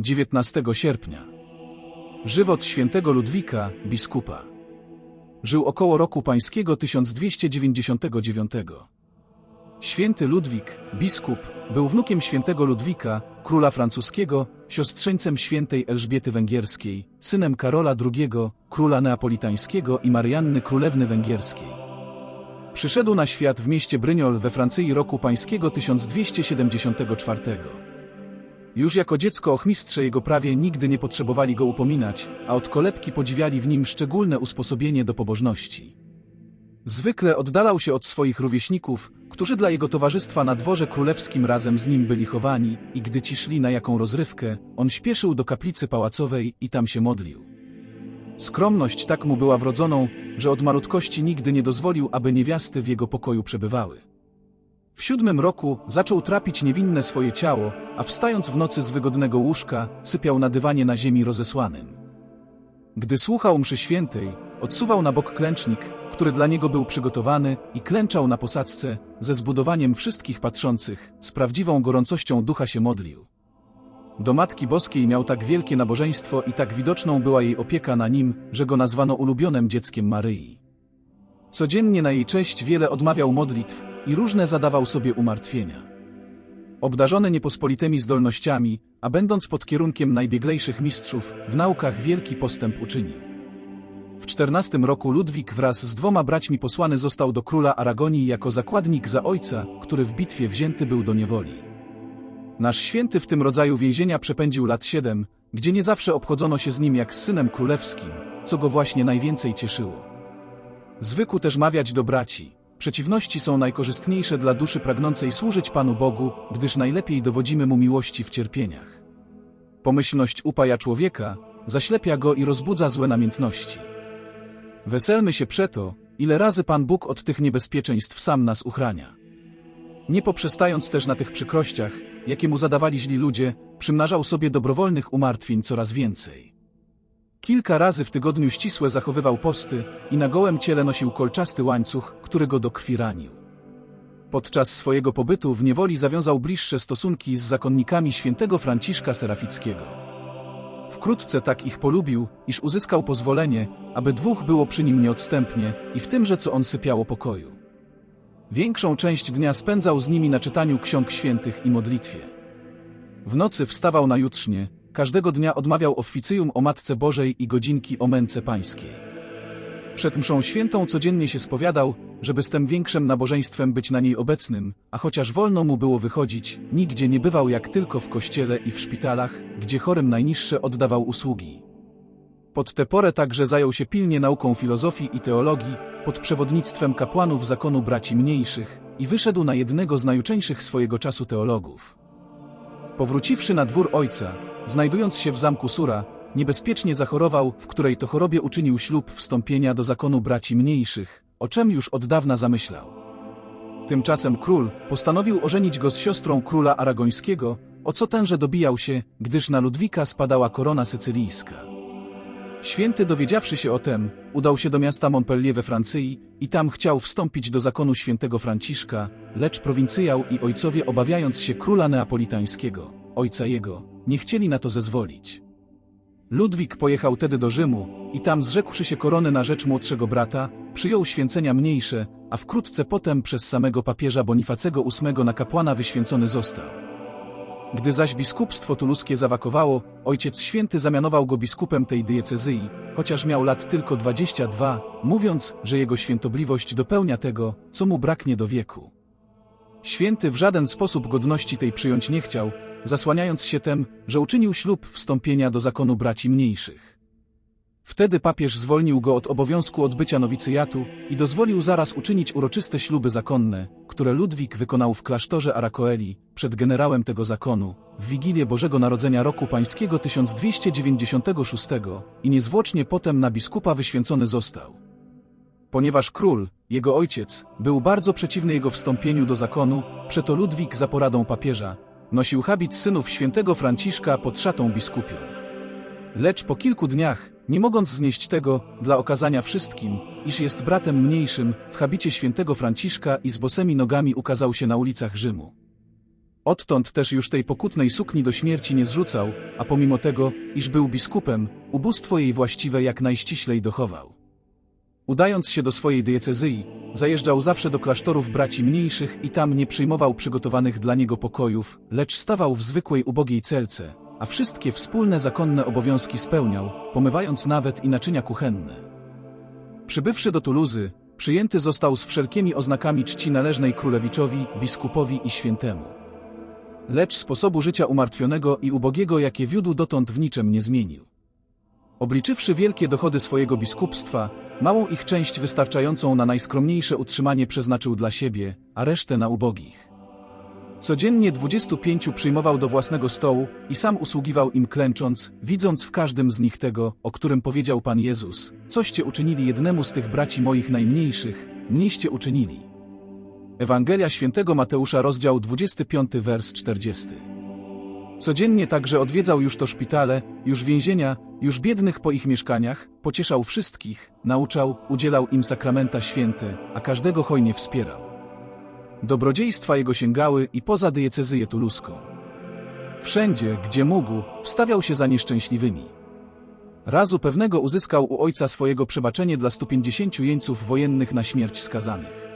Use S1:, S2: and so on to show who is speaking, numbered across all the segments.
S1: 19 sierpnia. Żywot świętego Ludwika, biskupa. Żył około roku pańskiego 1299. Święty Ludwik, biskup, był wnukiem świętego Ludwika, króla francuskiego, siostrzeńcem świętej Elżbiety Węgierskiej, synem Karola II, króla neapolitańskiego i Marianny Królewny Węgierskiej. Przyszedł na świat w mieście Bryniol we Francji roku pańskiego 1274. Już jako dziecko ochmistrze jego prawie nigdy nie potrzebowali go upominać, a od kolebki podziwiali w nim szczególne usposobienie do pobożności. Zwykle oddalał się od swoich rówieśników, którzy dla jego towarzystwa na dworze królewskim razem z nim byli chowani i gdy ci szli na jaką rozrywkę, on śpieszył do kaplicy pałacowej i tam się modlił. Skromność tak mu była wrodzoną, że od malutkości nigdy nie dozwolił, aby niewiasty w jego pokoju przebywały. W siódmym roku zaczął trapić niewinne swoje ciało, a wstając w nocy z wygodnego łóżka, sypiał na dywanie na ziemi rozesłanym. Gdy słuchał mszy świętej, odsuwał na bok klęcznik, który dla niego był przygotowany i klęczał na posadzce, ze zbudowaniem wszystkich patrzących, z prawdziwą gorącością ducha się modlił. Do Matki Boskiej miał tak wielkie nabożeństwo i tak widoczną była jej opieka na nim, że go nazwano ulubionym dzieckiem Maryi. Codziennie na jej cześć wiele odmawiał modlitw i różne zadawał sobie umartwienia. Obdarzony niepospolitymi zdolnościami, a będąc pod kierunkiem najbieglejszych mistrzów, w naukach wielki postęp uczynił. W czternastym roku Ludwik wraz z dwoma braćmi posłany został do króla Aragonii jako zakładnik za ojca, który w bitwie wzięty był do niewoli. Nasz święty w tym rodzaju więzienia przepędził lat siedem, gdzie nie zawsze obchodzono się z nim jak z synem królewskim, co go właśnie najwięcej cieszyło. Zwykł też mawiać do braci. Przeciwności są najkorzystniejsze dla duszy pragnącej służyć Panu Bogu, gdyż najlepiej dowodzimy Mu miłości w cierpieniach. Pomyślność upaja człowieka, zaślepia go i rozbudza złe namiętności. Weselmy się przeto, ile razy Pan Bóg od tych niebezpieczeństw sam nas uchrania. Nie poprzestając też na tych przykrościach, jakie mu zadawali źli ludzie, przymnażał sobie dobrowolnych umartwień coraz więcej. Kilka razy w tygodniu ścisłe zachowywał posty i na gołym ciele nosił kolczasty łańcuch, który go do krwi ranił. Podczas swojego pobytu w niewoli zawiązał bliższe stosunki z zakonnikami świętego Franciszka Serafickiego. Wkrótce tak ich polubił, iż uzyskał pozwolenie, aby dwóch było przy nim nieodstępnie i w tymże co on sypiało pokoju. Większą część dnia spędzał z nimi na czytaniu ksiąg świętych i modlitwie. W nocy wstawał na jutrznie, każdego dnia odmawiał oficjum o Matce Bożej i godzinki o męce pańskiej. Przed mszą świętą codziennie się spowiadał, żeby z tym większym nabożeństwem być na niej obecnym, a chociaż wolno mu było wychodzić, nigdzie nie bywał jak tylko w kościele i w szpitalach, gdzie chorym najniższe oddawał usługi. Pod tę porę także zajął się pilnie nauką filozofii i teologii, pod przewodnictwem kapłanów zakonu braci mniejszych i wyszedł na jednego z najuczeńszych swojego czasu teologów. Powróciwszy na dwór ojca, znajdując się w zamku Sura, niebezpiecznie zachorował, w której to chorobie uczynił ślub wstąpienia do zakonu braci mniejszych, o czym już od dawna zamyślał. Tymczasem król postanowił ożenić go z siostrą króla aragońskiego, o co tenże dobijał się, gdyż na Ludwika spadała korona sycylijska. Święty dowiedziawszy się o tem, udał się do miasta Montpellier we Francji i tam chciał wstąpić do zakonu świętego Franciszka, lecz prowincyjał i ojcowie obawiając się króla neapolitańskiego, ojca jego, nie chcieli na to zezwolić. Ludwik pojechał tedy do Rzymu i tam zrzekłszy się korony na rzecz młodszego brata, przyjął święcenia mniejsze, a wkrótce potem przez samego papieża Bonifacego VIII na kapłana wyświęcony został. Gdy zaś biskupstwo tuluskie zawakowało, ojciec święty zamianował go biskupem tej diecezji, chociaż miał lat tylko 22, mówiąc, że jego świętobliwość dopełnia tego, co mu braknie do wieku. Święty w żaden sposób godności tej przyjąć nie chciał, zasłaniając się tem, że uczynił ślub wstąpienia do zakonu braci mniejszych. Wtedy papież zwolnił go od obowiązku odbycia nowicjatu i dozwolił zaraz uczynić uroczyste śluby zakonne, które Ludwik wykonał w klasztorze Arakoeli, przed generałem tego zakonu, w Wigilię Bożego Narodzenia roku pańskiego 1296 i niezwłocznie potem na biskupa wyświęcony został. Ponieważ król, jego ojciec, był bardzo przeciwny jego wstąpieniu do zakonu, przeto Ludwik za poradą papieża, nosił habit synów świętego Franciszka pod szatą biskupią. Lecz po kilku dniach, nie mogąc znieść tego, dla okazania wszystkim, iż jest bratem mniejszym, w habicie świętego Franciszka i z bosymi nogami ukazał się na ulicach Rzymu. Odtąd też już tej pokutnej sukni do śmierci nie zrzucał, a pomimo tego, iż był biskupem, ubóstwo jej właściwe jak najściślej dochował. Udając się do swojej diecezyi, zajeżdżał zawsze do klasztorów braci mniejszych i tam nie przyjmował przygotowanych dla niego pokojów, lecz stawał w zwykłej ubogiej celce, a wszystkie wspólne zakonne obowiązki spełniał, pomywając nawet i naczynia kuchenne. Przybywszy do Tuluzy, przyjęty został z wszelkimi oznakami czci należnej królewiczowi, biskupowi i świętemu. Lecz sposobu życia umartwionego i ubogiego, jakie wiódł dotąd w niczym nie zmienił. Obliczywszy wielkie dochody swojego biskupstwa, małą ich część wystarczającą na najskromniejsze utrzymanie przeznaczył dla siebie, a resztę na ubogich. Codziennie 25 przyjmował do własnego stołu i sam usługiwał im klęcząc, widząc w każdym z nich tego, o którym powiedział Pan Jezus, coście uczynili jednemu z tych braci moich najmniejszych, mnieście uczynili. Ewangelia świętego Mateusza rozdział 25 wers 40 Codziennie także odwiedzał już to szpitale, już więzienia, już biednych po ich mieszkaniach, pocieszał wszystkich, nauczał, udzielał im sakramenta święte, a każdego hojnie wspierał. Dobrodziejstwa jego sięgały i poza diecezyję tuluską. Wszędzie, gdzie mógł, wstawiał się za nieszczęśliwymi. Razu pewnego uzyskał u ojca swojego przebaczenie dla 150 jeńców wojennych na śmierć skazanych.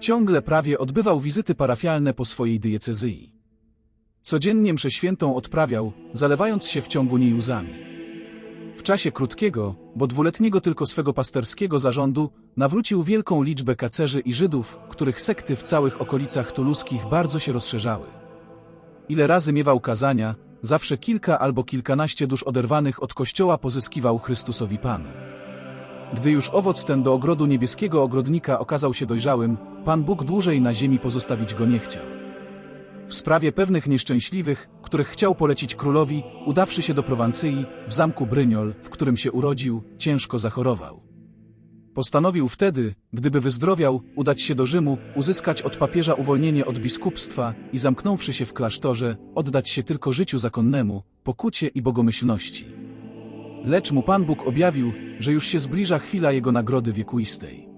S1: Ciągle prawie odbywał wizyty parafialne po swojej diecezyi. Codziennie mszę świętą odprawiał, zalewając się w ciągu niej łzami. W czasie krótkiego, bo dwuletniego tylko swego pasterskiego zarządu, nawrócił wielką liczbę kacerzy i Żydów, których sekty w całych okolicach tuluskich bardzo się rozszerzały. Ile razy miewał kazania, zawsze kilka albo kilkanaście dusz oderwanych od kościoła pozyskiwał Chrystusowi Panu. Gdy już owoc ten do ogrodu niebieskiego ogrodnika okazał się dojrzałym, Pan Bóg dłużej na ziemi pozostawić go nie chciał. W sprawie pewnych nieszczęśliwych, których chciał polecić królowi, udawszy się do Prowancyi, w zamku Bryniol, w którym się urodził, ciężko zachorował. Postanowił wtedy, gdyby wyzdrowiał, udać się do Rzymu, uzyskać od papieża uwolnienie od biskupstwa i zamknąwszy się w klasztorze, oddać się tylko życiu zakonnemu, pokucie i bogomyślności. Lecz mu Pan Bóg objawił, że już się zbliża chwila jego nagrody wiekuistej.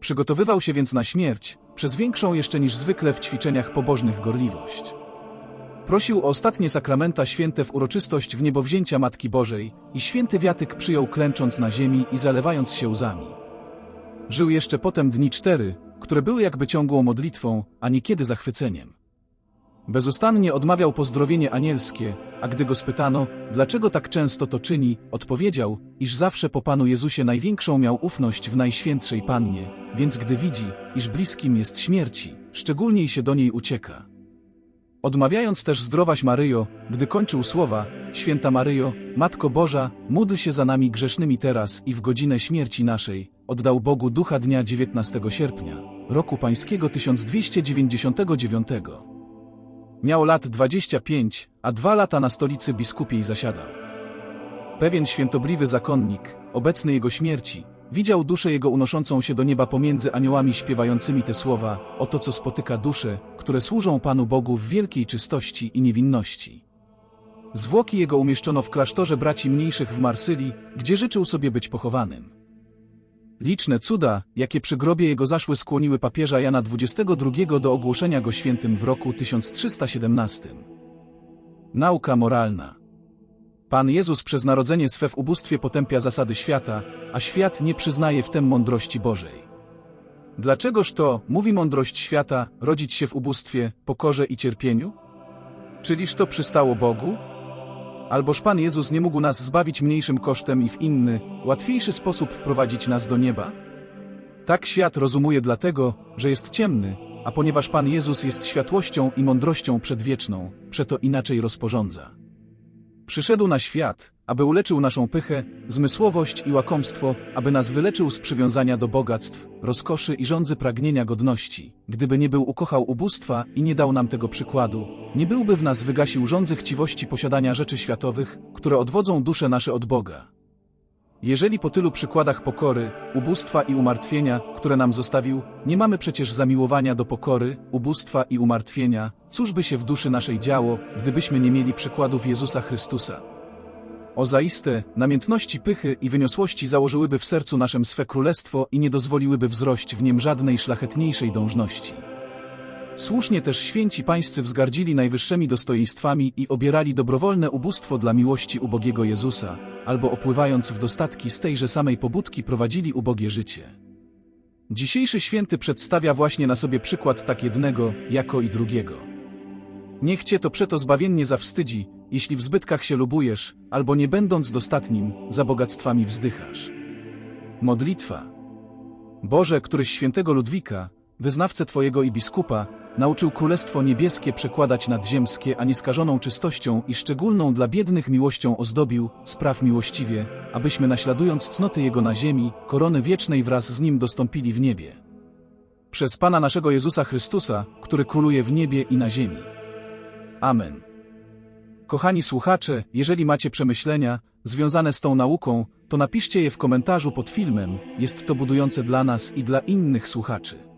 S1: Przygotowywał się więc na śmierć, przez większą jeszcze niż zwykle w ćwiczeniach pobożnych gorliwość. Prosił o ostatnie sakramenta święte w uroczystość w niebowzięcia Matki Bożej i święty wiatyk przyjął klęcząc na ziemi i zalewając się łzami. Żył jeszcze potem dni cztery, które były jakby ciągłą modlitwą, a niekiedy zachwyceniem. Bezustannie odmawiał pozdrowienie anielskie, a gdy go spytano, dlaczego tak często to czyni, odpowiedział, iż zawsze po Panu Jezusie największą miał ufność w Najświętszej Pannie, więc gdy widzi, iż bliskim jest śmierci, szczególniej się do niej ucieka. Odmawiając też zdrowaś Maryjo, gdy kończył słowa, Święta Maryjo, Matko Boża, módl się za nami grzesznymi teraz i w godzinę śmierci naszej, oddał Bogu ducha dnia 19 sierpnia, roku pańskiego 1299. Miał lat 25, a dwa lata na stolicy biskupiej zasiadał. Pewien świętobliwy zakonnik, obecny jego śmierci, widział duszę jego unoszącą się do nieba pomiędzy aniołami śpiewającymi te słowa, oto co spotyka dusze, które służą Panu Bogu w wielkiej czystości i niewinności. Zwłoki jego umieszczono w klasztorze braci mniejszych w Marsylii, gdzie życzył sobie być pochowanym. Liczne cuda, jakie przy grobie jego zaszły skłoniły papieża Jana XXII do ogłoszenia go świętym w roku 1317. Nauka moralna Pan Jezus przez narodzenie swe w ubóstwie potępia zasady świata, a świat nie przyznaje w tem mądrości Bożej. Dlaczegoż to, mówi mądrość świata, rodzić się w ubóstwie, pokorze i cierpieniu? Czyliż to przystało Bogu? Alboż Pan Jezus nie mógł nas zbawić mniejszym kosztem i w inny, łatwiejszy sposób wprowadzić nas do nieba? Tak świat rozumuje dlatego, że jest ciemny, a ponieważ Pan Jezus jest światłością i mądrością przedwieczną, przeto inaczej rozporządza. Przyszedł na świat, aby uleczył naszą pychę, zmysłowość i łakomstwo, aby nas wyleczył z przywiązania do bogactw, rozkoszy i rządzy pragnienia godności. Gdyby nie był ukochał ubóstwa i nie dał nam tego przykładu, nie byłby w nas wygasił rządzy chciwości posiadania rzeczy światowych, które odwodzą dusze nasze od Boga. Jeżeli po tylu przykładach pokory, ubóstwa i umartwienia, które nam zostawił, nie mamy przecież zamiłowania do pokory, ubóstwa i umartwienia, cóż by się w duszy naszej działo, gdybyśmy nie mieli przykładów Jezusa Chrystusa? O zaiste, namiętności pychy i wyniosłości założyłyby w sercu naszym swe królestwo i nie dozwoliłyby wzrość w niem żadnej szlachetniejszej dążności. Słusznie też święci pańscy wzgardzili najwyższymi dostojeństwami i obierali dobrowolne ubóstwo dla miłości ubogiego Jezusa, albo opływając w dostatki z tejże samej pobudki prowadzili ubogie życie. Dzisiejszy święty przedstawia właśnie na sobie przykład tak jednego, jako i drugiego. Niech cię to przeto zbawiennie zawstydzi, jeśli w zbytkach się lubujesz, albo nie będąc dostatnim, za bogactwami wzdychasz. Modlitwa Boże, któryś świętego Ludwika, wyznawcę Twojego i biskupa, nauczył Królestwo Niebieskie przekładać nadziemskie, a nieskażoną czystością i szczególną dla biednych miłością ozdobił, spraw miłościwie, abyśmy naśladując cnoty Jego na ziemi, korony wiecznej wraz z Nim dostąpili w niebie. Przez Pana naszego Jezusa Chrystusa, który króluje w niebie i na ziemi. Amen. Kochani słuchacze, jeżeli macie przemyślenia związane z tą nauką, to napiszcie je w komentarzu pod filmem, jest to budujące dla nas i dla innych słuchaczy.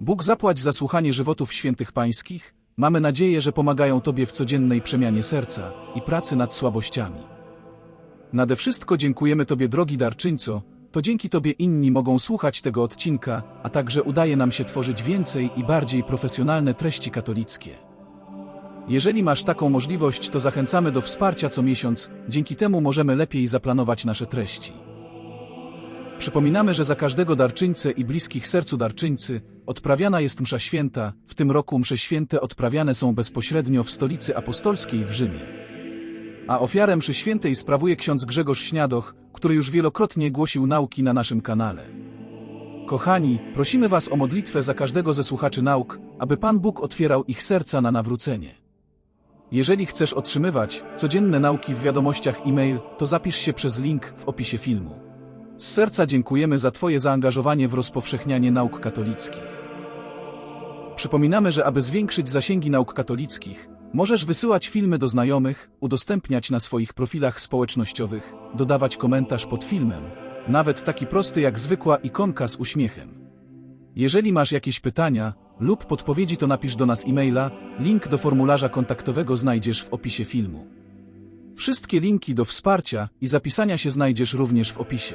S1: Bóg zapłać za słuchanie żywotów świętych pańskich, mamy nadzieję, że pomagają Tobie w codziennej przemianie serca i pracy nad słabościami. Nade wszystko dziękujemy Tobie drogi darczyńco, to dzięki Tobie inni mogą słuchać tego odcinka, a także udaje nam się tworzyć więcej i bardziej profesjonalne treści katolickie. Jeżeli masz taką możliwość, to zachęcamy do wsparcia co miesiąc, dzięki temu możemy lepiej zaplanować nasze treści. Przypominamy, że za każdego darczyńcę i bliskich sercu darczyńcy odprawiana jest msza święta, w tym roku msze święte odprawiane są bezpośrednio w stolicy apostolskiej w Rzymie. A ofiarę mszy świętej sprawuje ksiądz Grzegorz Śniadoch, który już wielokrotnie głosił nauki na naszym kanale. Kochani, prosimy Was o modlitwę za każdego ze słuchaczy nauk, aby Pan Bóg otwierał ich serca na nawrócenie. Jeżeli chcesz otrzymywać codzienne nauki w wiadomościach e-mail, to zapisz się przez link w opisie filmu. Z serca dziękujemy za Twoje zaangażowanie w rozpowszechnianie nauk katolickich. Przypominamy, że aby zwiększyć zasięgi nauk katolickich, możesz wysyłać filmy do znajomych, udostępniać na swoich profilach społecznościowych, dodawać komentarz pod filmem, nawet taki prosty jak zwykła ikonka z uśmiechem. Jeżeli masz jakieś pytania lub podpowiedzi, to napisz do nas e-maila, link do formularza kontaktowego znajdziesz w opisie filmu. Wszystkie linki do wsparcia i zapisania się znajdziesz również w opisie.